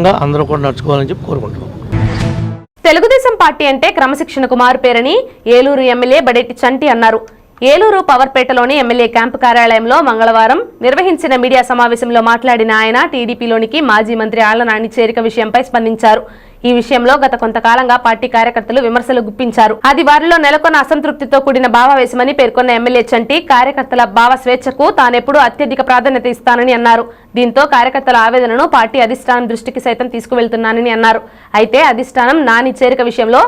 విధంగా అందరూ కూడా నడుచుకోవాలని చెప్పి కోరుకుంటున్నాం. తెలుగుదేశం పార్టీ అంటే క్రమశిక్షణకు మారుపేరని ఏలూరు ఎమ్మెల్యే బడెట్టి చంటి అన్నారు. ఏలూరు పవర్పేటలోని ఎమ్మెల్యే క్యాంపు కార్యాలయంలో మంగళవారం నిర్వహించిన మీడియా సమావేశంలో మాట్లాడిన ఆయన టీడీపీలోనికి మాజీ మంత్రి ఆళ్ళ నాని చేరిక విషయంపై స్పందించారు. ఈ విషయంలో గత కొంతకాలంగా పార్టీ కార్యకర్తలు విమర్శలు గుప్పించారు. అది వారిలో నెలకొన్న అసంతృప్తితో కూడిన భావావేశమని పేర్కొన్న ఎమ్మెల్యే చంటి కార్యకర్తల భావ స్వేచ్ఛకు తానెప్పుడు అత్యధిక ప్రాధాన్యత ఇస్తానని అన్నారు. దీంతో కార్యకర్తల ఆవేదనను పార్టీ అధిష్టానం దృష్టికి సైతం తీసుకువెళ్తున్నానని అన్నారు. అయితే అధిష్టానం నాని చేరిక విషయంలో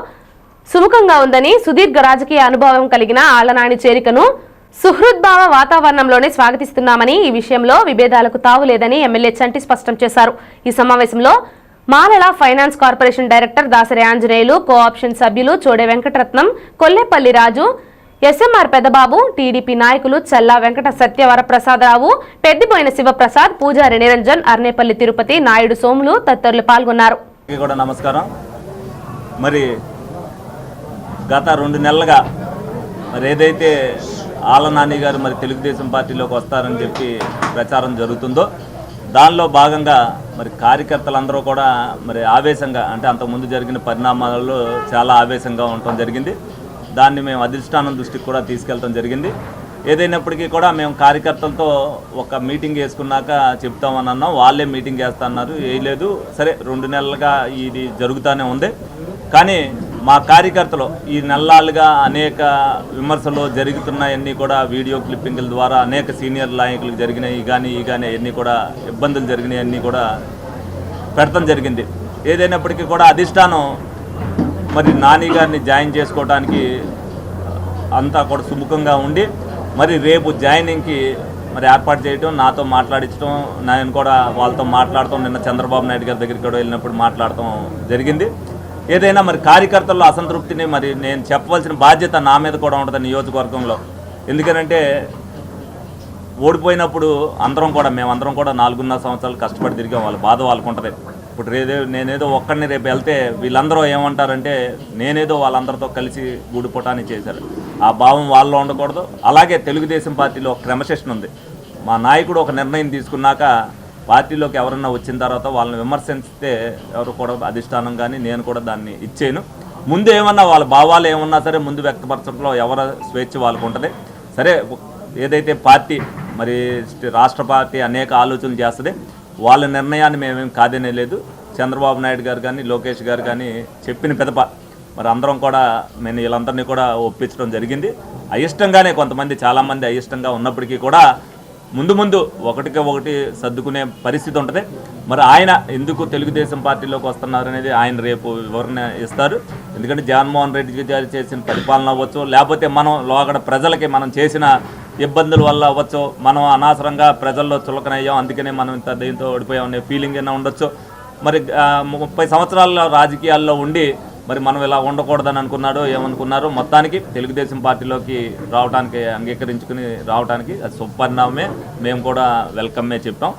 సుముఖంగా ఉందని సుదీర్ఘ రాజకీయ అనుభవం కలిగిన ఆళ్ళనాని చేరికను సుహృద్భావ వాతావరణంలోనే స్వాగతిస్తున్నామని ఈ విషయంలో విభేదాలకు తావు లేదని ఎమ్మెల్యే చంటి స్పష్టం చేశారు. ఈ సమావేశంలో మాలల finance corporation director Dasari Anjaneyulu co-option సభ్యులు చోడే వెంకటరత్నం కొల్లేపల్లి రాజు ఎస్ఎంఆర్ పెదబాబు టీడీపీ నాయకులు చల్లా వెంకట సత్యవరప్రసాదరావు పెద్దిపోయిన శివప్రసాద్ పూజారి నిరంజన్ అర్నేపల్లి తిరుపతి నాయుడు సోములు తదితరులు పాల్గొన్నారు. కూడా నమస్కారం. మరి గత రెండు నెలలుగా మరి ఏదైతే ఆల నాని గారు మరి తెలుగుదేశం పార్టీలోకి వస్తారని చెప్పి ప్రచారం జరుగుతుందో దానిలో భాగంగా మరి కార్యకర్తలందరూ కూడా మరి ఆవేశంగా అంటే అంతకుముందు జరిగిన పరిణామాలలో చాలా ఆవేశంగా ఉండటం జరిగింది. దాన్ని మేము అధిష్టానం దృష్టికి కూడా తీసుకెళ్ళటం జరిగింది. ఏదైనప్పటికీ కూడా మేము కార్యకర్తలతో ఒక మీటింగ్ వేసుకున్నాక చెప్తామని అన్నాం. వాళ్ళే మీటింగ్ వేస్తున్నారు వేయలేదు సరే రెండు నెలలుగా ఇది జరుగుతూనే ఉంది. కానీ మా కార్యకర్తలు ఈ నెలలుగా అనేక విమర్శలు జరుగుతున్నాయన్నీ కూడా వీడియో క్లిప్పింగ్ల ద్వారా అనేక సీనియర్ నాయకులకు జరిగినాయి కానీ ఈ కానీ అన్నీ కూడా ఇబ్బందులు జరిగినాయి అన్నీ కూడా పెడతాం జరిగింది. ఏదైనప్పటికీ కూడా అధిష్టానం మరి నాని గారిని జాయిన్ చేసుకోవడానికి అంతా కూడా సుముఖంగా ఉండి మరి రేపు జాయినింగ్కి మరి ఏర్పాటు చేయడం నాతో మాట్లాడించడం నేను కూడా వాళ్ళతో మాట్లాడటం నిన్న చంద్రబాబు నాయుడు గారి దగ్గరికి కూడా వెళ్ళినప్పుడు మాట్లాడటం జరిగింది. ఏదైనా మరి కార్యకర్తల్లో అసంతృప్తిని మరి నేను చెప్పవలసిన బాధ్యత నా మీద కూడా ఉంటుంది నియోజకవర్గంలో. ఎందుకనంటే ఓడిపోయినప్పుడు అందరం కూడా మేమందరం కూడా నాలుగున్నర సంవత్సరాలు కష్టపడి తిరిగాం. వాళ్ళ బాధ వాళ్ళకు ఉంటుంది ఇప్పుడు రేదే నేనేదో ఒక్కడిని రేపు వెళ్తే వీళ్ళందరూ ఏమంటారంటే నేనేదో వాళ్ళందరితో కలిసి గూడిపోటాన్ని చేశారు. ఆ భావం వాళ్ళలో ఉండకూడదు. అలాగే తెలుగుదేశం పార్టీలో ఒక క్రమశిక్షణ ఉంది. మా నాయకుడు ఒక నిర్ణయం తీసుకున్నాక పార్టీలోకి ఎవరన్నా వచ్చిన తర్వాత వాళ్ళని విమర్శిస్తే ఎవరు కూడా అధిష్టానం కానీ నేను కూడా దాన్ని ఇచ్చేయను ముందు ఏమన్నా వాళ్ళ భావాలు ఏమన్నా సరే ముందు వ్యక్తపరచడంలో ఎవరు స్వేచ్ఛ వాళ్ళకు ఉంటుంది. సరే ఏదైతే పార్టీ మరి రాష్ట్ర పార్టీ అనేక ఆలోచనలు చేస్తుంది వాళ్ళ నిర్ణయాన్ని మేమేం కాదనే లేదు. చంద్రబాబు నాయుడు గారు కానీ లోకేష్ గారు కానీ చెప్పిన పెదప మరి అందరం కూడా నేను వీళ్ళందరినీ కూడా ఒప్పించడం జరిగింది. అయిష్టంగానే కొంతమంది చాలామంది అయిష్టంగా ఉన్నప్పటికీ కూడా ముందు ముందు ఒకటికి ఒకటి సర్దుకునే పరిస్థితి ఉంటుంది. మరి ఆయన ఎందుకు తెలుగుదేశం పార్టీలోకి వస్తున్నారు అనేది ఆయన రేపు వివరణ ఇస్తారు. ఎందుకంటే జగన్మోహన్ రెడ్డి గారు చేసిన పరిపాలన అవ్వచ్చు లేకపోతే మనం లోగడ ప్రజలకి మనం చేసిన ఇబ్బందుల వల్ల అవ్వచ్చు మనం అనవసరంగా ప్రజల్లో చులకనయ్యాం అందుకనే మనం ఇంత దీంతో ఓడిపోయాం అనే ఫీలింగ్ అయినా ఉండొచ్చు. మరి ముప్పై సంవత్సరాల్లో రాజకీయాల్లో ఉండి మరి మనం ఇలా ఉండకూడదని అనుకున్నాడు ఏమనుకున్నారు మొత్తానికి తెలుగుదేశం పార్టీలోకి రావడానికి అంగీకరించుకుని రావడానికి అది సుపరిణామమే. మేము కూడా వెల్కమ్మే చెప్తాం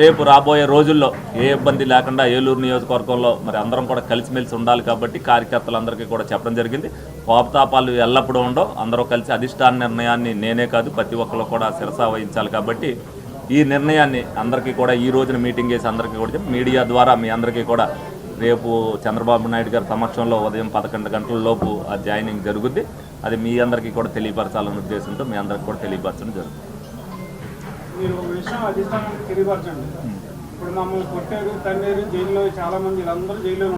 రేపు రాబోయే రోజుల్లో ఏ ఇబ్బంది లేకుండా ఏలూరు నియోజకవర్గంలో మరి అందరం కూడా కలిసిమెలిసి ఉండాలి కాబట్టి కార్యకర్తలందరికీ కూడా చెప్పడం జరిగింది. కోపతాపాలు ఎల్లప్పుడూ ఉండవు. అందరూ కలిసి అధిష్టాన నిర్ణయాన్ని నేనే కాదు ప్రతి ఒక్కరు కూడా శిరసా వహించాలి కాబట్టి ఈ నిర్ణయాన్ని అందరికీ కూడా ఈ రోజున మీటింగ్ చేసి అందరికీ కూడా చెప్పి మీడియా ద్వారా మీ అందరికీ కూడా రేపు చంద్రబాబు నాయుడు గారి సమక్షంలో ఉదయం పదకొండు గంటల లోపు ఆ జాయినింగ్ జరుగుద్ది. అది మీ అందరికీ కూడా తెలియపరచాలనే ఉద్దేశంతో మీ అందరికీ కూడా తెలియపరచడం జరుగుతుంది. మీరు ఒక విషయం అధిష్టానానికి తెలియపరచండి. ఇప్పుడు మమ్మల్ని కొట్టారు తన్నేరు జైల్లో చాలా మంది వీళ్ళందరూ జైల్లో